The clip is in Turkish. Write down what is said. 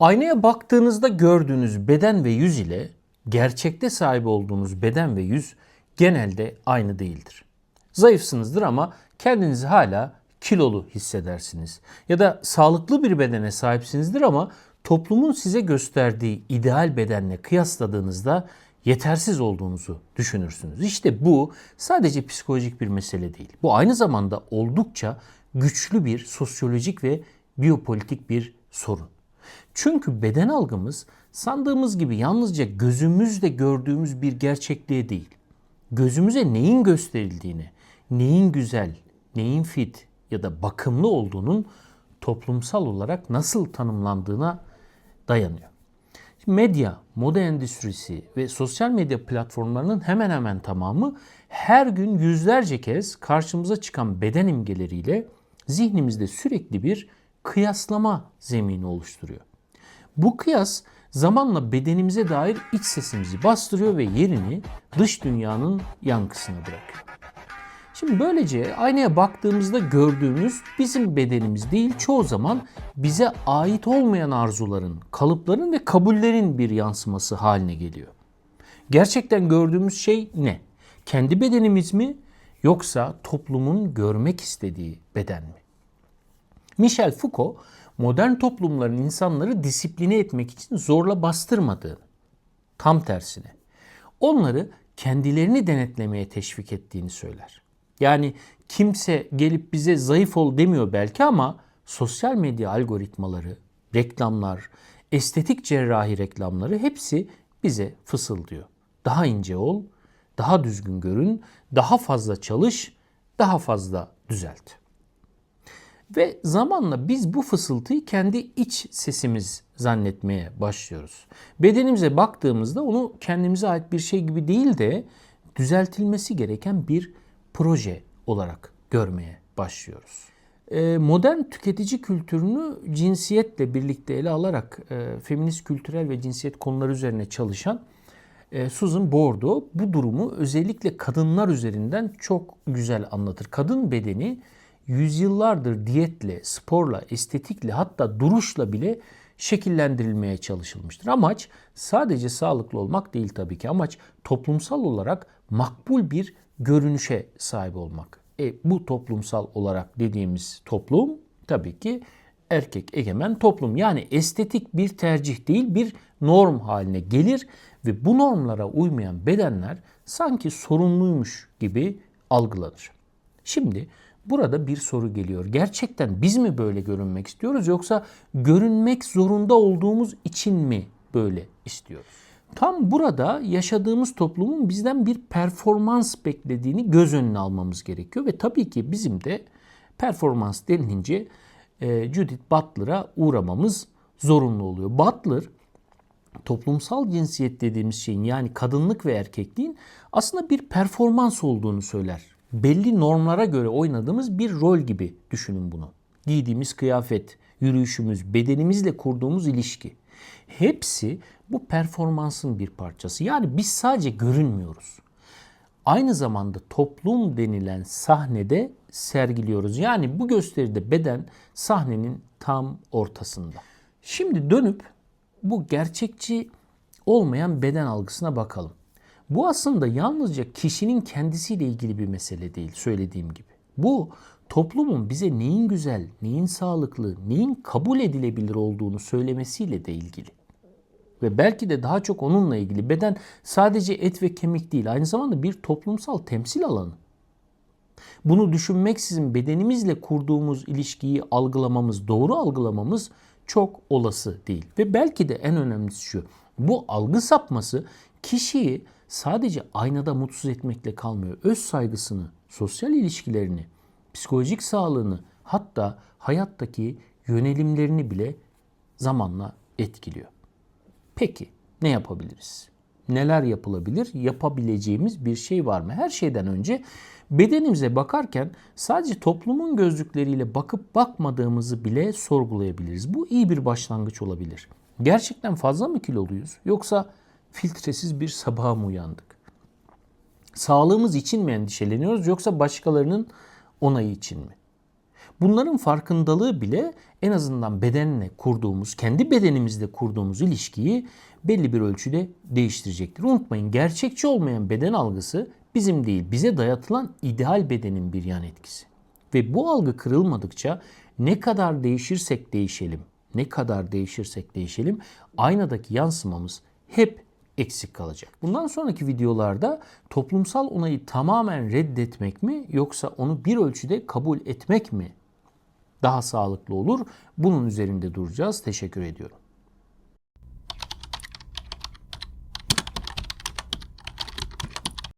Aynaya baktığınızda gördüğünüz beden ve yüz ile gerçekte sahip olduğunuz beden ve yüz genelde aynı değildir. Zayıfsınızdır ama kendinizi hala kilolu hissedersiniz. Ya da sağlıklı bir bedene sahipsinizdir ama toplumun size gösterdiği ideal bedenle kıyasladığınızda yetersiz olduğunuzu düşünürsünüz. İşte bu sadece psikolojik bir mesele değil. Bu aynı zamanda oldukça güçlü bir sosyolojik ve biyopolitik bir sorun. Çünkü beden algımız sandığımız gibi yalnızca gözümüzle gördüğümüz bir gerçekliğe değil. Gözümüze neyin gösterildiğini, neyin güzel, neyin fit ya da bakımlı olduğunun toplumsal olarak nasıl tanımlandığına dayanıyor. Medya, moda endüstrisi ve sosyal medya platformlarının hemen hemen tamamı her gün yüzlerce kez karşımıza çıkan beden imgeleriyle zihnimizde sürekli bir kıyaslama zemini oluşturuyor. Bu kıyas zamanla bedenimize dair iç sesimizi bastırıyor ve yerini dış dünyanın yankısına bırakıyor. Şimdi böylece aynaya baktığımızda gördüğümüz bizim bedenimiz değil çoğu zaman bize ait olmayan arzuların, kalıpların ve kabullerin bir yansıması haline geliyor. Gerçekten gördüğümüz şey ne? Kendi bedenimiz mi yoksa toplumun görmek istediği beden mi? Michel Foucault modern toplumların insanları disipline etmek için zorla bastırmadığını, tam tersine onları kendilerini denetlemeye teşvik ettiğini söyler. Yani kimse gelip bize zayıf ol demiyor belki ama sosyal medya algoritmaları, reklamlar, estetik cerrahi reklamları hepsi bize fısıldıyor. Daha ince ol, daha düzgün görün, daha fazla çalış, daha fazla düzelt. Ve zamanla biz bu fısıltıyı kendi iç sesimiz zannetmeye başlıyoruz. Bedenimize baktığımızda onu kendimize ait bir şey gibi değil de düzeltilmesi gereken bir proje olarak görmeye başlıyoruz. Ee, modern tüketici kültürünü cinsiyetle birlikte ele alarak e, feminist kültürel ve cinsiyet konuları üzerine çalışan e, Susan Bordo bu durumu özellikle kadınlar üzerinden çok güzel anlatır. Kadın bedeni yüzyıllardır diyetle, sporla, estetikle hatta duruşla bile şekillendirilmeye çalışılmıştır. Amaç sadece sağlıklı olmak değil tabii ki. Amaç toplumsal olarak makbul bir görünüşe sahip olmak. E, bu toplumsal olarak dediğimiz toplum tabii ki erkek egemen toplum. Yani estetik bir tercih değil bir norm haline gelir ve bu normlara uymayan bedenler sanki sorunluymuş gibi algılanır. Şimdi burada bir soru geliyor. Gerçekten biz mi böyle görünmek istiyoruz yoksa görünmek zorunda olduğumuz için mi böyle istiyoruz? Tam burada yaşadığımız toplumun bizden bir performans beklediğini göz önüne almamız gerekiyor ve tabii ki bizim de performans denilince e, Judith Butler'a uğramamız zorunlu oluyor. Butler toplumsal cinsiyet dediğimiz şeyin yani kadınlık ve erkekliğin aslında bir performans olduğunu söyler. Belli normlara göre oynadığımız bir rol gibi düşünün bunu. Giydiğimiz kıyafet, yürüyüşümüz, bedenimizle kurduğumuz ilişki. Hepsi bu performansın bir parçası. Yani biz sadece görünmüyoruz. Aynı zamanda toplum denilen sahnede sergiliyoruz. Yani bu gösteride beden sahnenin tam ortasında. Şimdi dönüp bu gerçekçi olmayan beden algısına bakalım. Bu aslında yalnızca kişinin kendisiyle ilgili bir mesele değil söylediğim gibi. Bu toplumun bize neyin güzel, neyin sağlıklı, neyin kabul edilebilir olduğunu söylemesiyle de ilgili. Ve belki de daha çok onunla ilgili. Beden sadece et ve kemik değil, aynı zamanda bir toplumsal temsil alanı. Bunu düşünmeksizin bedenimizle kurduğumuz ilişkiyi algılamamız, doğru algılamamız çok olası değil. Ve belki de en önemlisi şu. Bu algı sapması kişiyi sadece aynada mutsuz etmekle kalmıyor. Öz saygısını, sosyal ilişkilerini, psikolojik sağlığını hatta hayattaki yönelimlerini bile zamanla etkiliyor. Peki ne yapabiliriz? Neler yapılabilir? Yapabileceğimiz bir şey var mı? Her şeyden önce bedenimize bakarken sadece toplumun gözlükleriyle bakıp bakmadığımızı bile sorgulayabiliriz. Bu iyi bir başlangıç olabilir. Gerçekten fazla mı kiloluyuz? Yoksa filtresiz bir sabaha mı uyandık? Sağlığımız için mi endişeleniyoruz yoksa başkalarının onayı için mi? Bunların farkındalığı bile en azından bedenle kurduğumuz, kendi bedenimizle kurduğumuz ilişkiyi belli bir ölçüde değiştirecektir. Unutmayın gerçekçi olmayan beden algısı bizim değil, bize dayatılan ideal bedenin bir yan etkisi. Ve bu algı kırılmadıkça ne kadar değişirsek değişelim, ne kadar değişirsek değişelim aynadaki yansımamız hep eksik kalacak. Bundan sonraki videolarda toplumsal onayı tamamen reddetmek mi yoksa onu bir ölçüde kabul etmek mi daha sağlıklı olur? Bunun üzerinde duracağız. Teşekkür ediyorum.